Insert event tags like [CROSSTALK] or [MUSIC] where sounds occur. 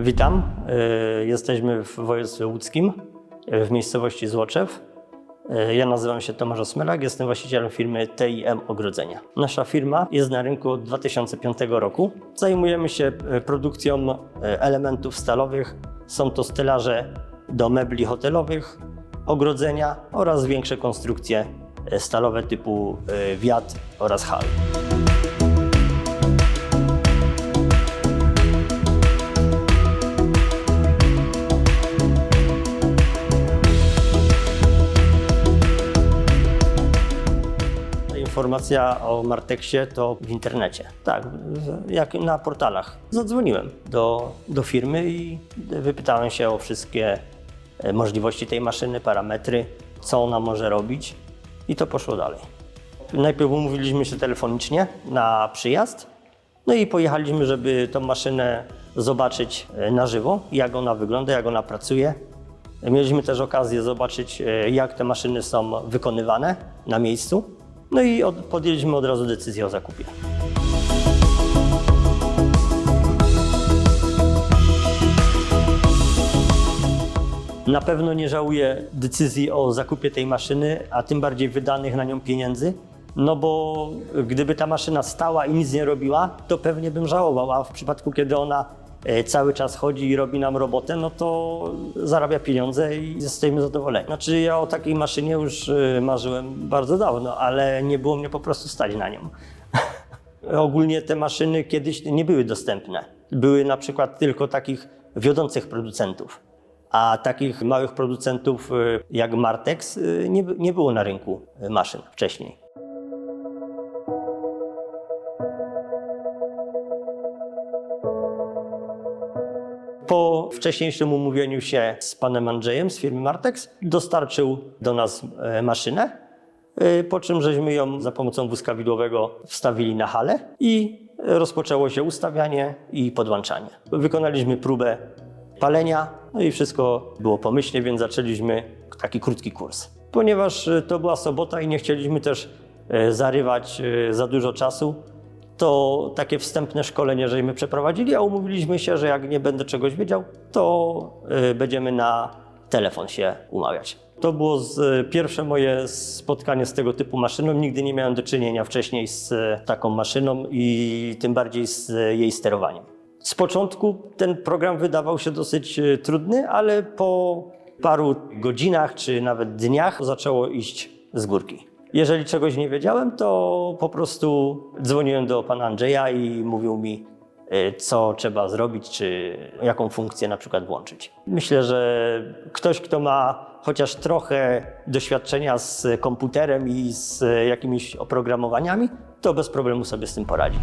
Witam. Y, Jesteśmy w województwie łódzkim, y, w miejscowości Złoczew. Y, Ja nazywam się Tomasz Osmelak, jestem właścicielem firmy TIM Ogrodzenia. Nasza firma jest na rynku od 2005 roku. Zajmujemy się produkcją elementów stalowych. Są to stelaże do mebli hotelowych, ogrodzenia oraz większe konstrukcje stalowe typu wiat oraz hal. Informacja o Marteksie to w internecie. Tak, jak na portalach. Zadzwoniłem do, do firmy i wypytałem się o wszystkie e, możliwości tej maszyny, parametry, co ona może robić i to poszło dalej. Najpierw umówiliśmy się telefonicznie na przyjazd, no i pojechaliśmy, żeby tą maszynę zobaczyć e, na żywo, jak ona wygląda, jak ona pracuje. Mieliśmy też okazję zobaczyć, e, jak te maszyny są wykonywane na miejscu. No i od, podjęliśmy od razu decyzję o zakupie. Na pewno nie żałuję decyzji o zakupie tej maszyny, a tym bardziej wydanych na nią pieniędzy. No bo gdyby ta maszyna stała i nic nie robiła, to pewnie bym żałował, a w przypadku kiedy ona cały czas chodzi i robi nam robotę, no to zarabia pieniądze i jesteśmy zadowoleni. Znaczy ja o takiej maszynie już e, marzyłem bardzo dawno, ale nie było mnie po prostu stać na nią. [LAUGHS] Ogólnie te maszyny kiedyś nie były dostępne. Były na przykład tylko takich wiodących producentów. A takich małych producentów y, jak Martex nie, nie było na rynku maszyn wcześniej. Po wcześniejszym umówieniu się z panem Andrzejem z firmy Martex dostarczył do nas e, maszynę, e, po czym żeśmy ją za pomocą wózka widłowego wstawili na halę i rozpoczęło się ustawianie i podłączanie. Wykonaliśmy próbę palenia, no i wszystko było pomyślnie, więc zaczęliśmy taki krótki kurs. Ponieważ e, to była sobota i nie chcieliśmy też zarywać za dużo czasu, to takie wstępne szkolenie, żeśmy przeprowadzili, a umówiliśmy się, że jak nie będę czegoś wiedział, to y, będziemy na telefon się umawiać. To było z, pierwsze moje spotkanie z tego typu maszyną. Nigdy nie miałem do czynienia wcześniej z e, taką maszyną i tym bardziej z e, jej sterowaniem. Z początku ten program wydawał się dosyć trudny, ale po paru godzinach czy nawet dniach zaczęło iść z górki. Jeżeli czegoś nie wiedziałem, to po prostu dzwoniłem do pana Andrzeja i mówił mi, y, co trzeba zrobić, czy jaką funkcję na przykład włączyć. Myślę, że ktoś, kto ma chociaż trochę doświadczenia z komputerem i z jakimiś oprogramowaniami, to bez problemu sobie z tym poradzi.